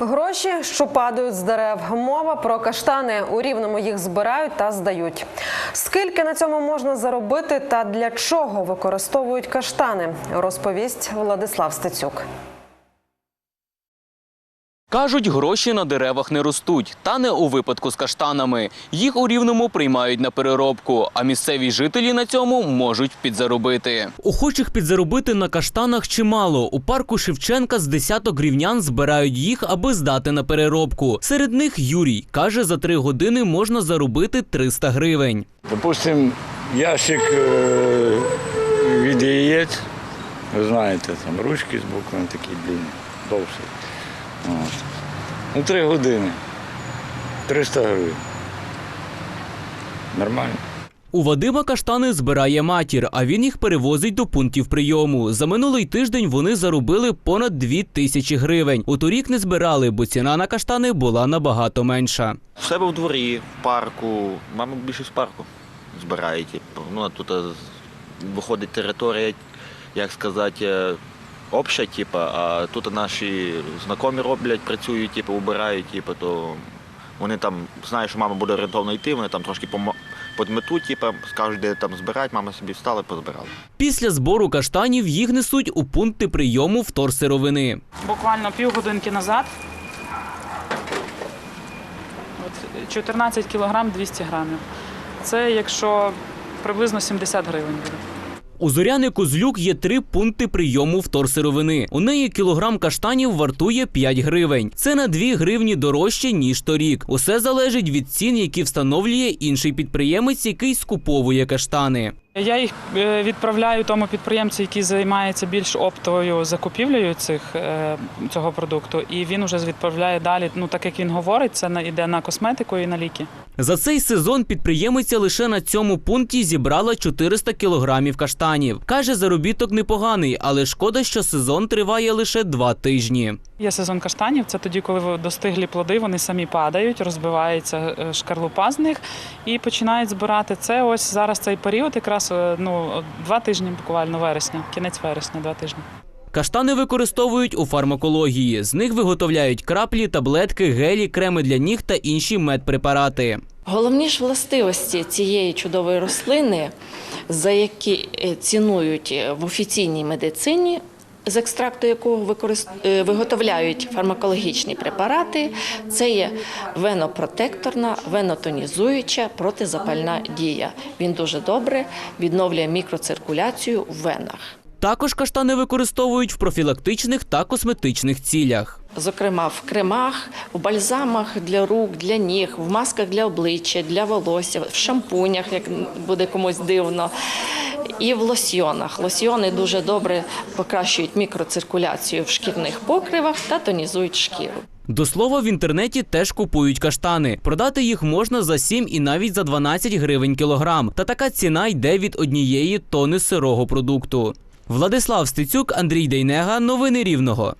Гроші, що падають з дерев. Мова про каштани. У рівному їх збирають та здають. Скільки на цьому можна заробити та для чого використовують каштани? Розповість Владислав Стецюк. Кажуть, гроші на деревах не ростуть, та не у випадку з каштанами. Їх у рівному приймають на переробку, а місцеві жителі на цьому можуть підзаробити. Охочих підзаробити на каштанах чимало. У парку Шевченка з десяток рівнян збирають їх, аби здати на переробку. Серед них Юрій каже, за три години можна заробити 300 гривень. Допустим, ящик е, від яєць, ви знаєте, там ручки з боку вони такі длинні, довші. От. Ну, три години. 300 гривень. Нормально. У Вадима каштани збирає матір, а він їх перевозить до пунктів прийому. За минулий тиждень вони заробили понад дві тисячі гривень. У торік не збирали, бо ціна на каштани була набагато менша. В себе в дворі, в парку, мабуть, більше в парку збирає. Типу. Ну, а тут е, виходить територія, як сказати, е, обща, типу, а тут наші знайомі роблять, працюють, типу, убирають, типу, то вони там знають, що мама буде орієнтовно йти, вони там трошки помо- подметуть, типу, скажуть, де там збирати, мама собі встала і позбирала. Після збору каштанів їх несуть у пункти прийому вторсировини. буквально півгодинки назад. От 14 кілограм 200 грамів. Це якщо приблизно 70 гривень буде. У Зоряни Козлюк є три пункти прийому вторсировини. У неї кілограм каштанів вартує 5 гривень. Це на 2 гривні дорожче, ніж торік. Усе залежить від цін, які встановлює інший підприємець, який скуповує каштани. Я їх е, відправляю тому підприємцю, який займається більш оптовою закупівлею цих, е, цього продукту, і він уже відправляє далі. Ну так як він говорить, це йде на косметику і на ліки. За цей сезон підприємиця лише на цьому пункті зібрала 400 кілограмів каштанів. Каже, заробіток непоганий, але шкода, що сезон триває лише два тижні. Є сезон каштанів. Це тоді, коли достиглі плоди, вони самі падають, розбивається е, шкарлупа з них і починають збирати. Це ось зараз цей період, якраз е, ну два тижні, буквально вересня, кінець вересня, два тижні. Каштани використовують у фармакології. З них виготовляють краплі, таблетки, гелі, креми для ніг та інші медпрепарати. Головні ж властивості цієї чудової рослини, за які е, цінують е, в офіційній медицині, з екстракту якого використ- е, виготовляють фармакологічні препарати, це є венопротекторна, венотонізуюча протизапальна дія. Він дуже добре відновлює мікроциркуляцію в венах. Також каштани використовують в профілактичних та косметичних цілях. Зокрема, в кремах, в бальзамах для рук, для ніг, в масках для обличчя, для волосся, в шампунях, як буде комусь дивно, і в лосьйонах. Лосьйони дуже добре покращують мікроциркуляцію в шкірних покривах та тонізують шкіру. До слова, в інтернеті теж купують каштани. Продати їх можна за 7 і навіть за 12 гривень кілограм. Та така ціна йде від однієї тони сирого продукту. Владислав Стецюк, Андрій Дейнега. Новини Рівного.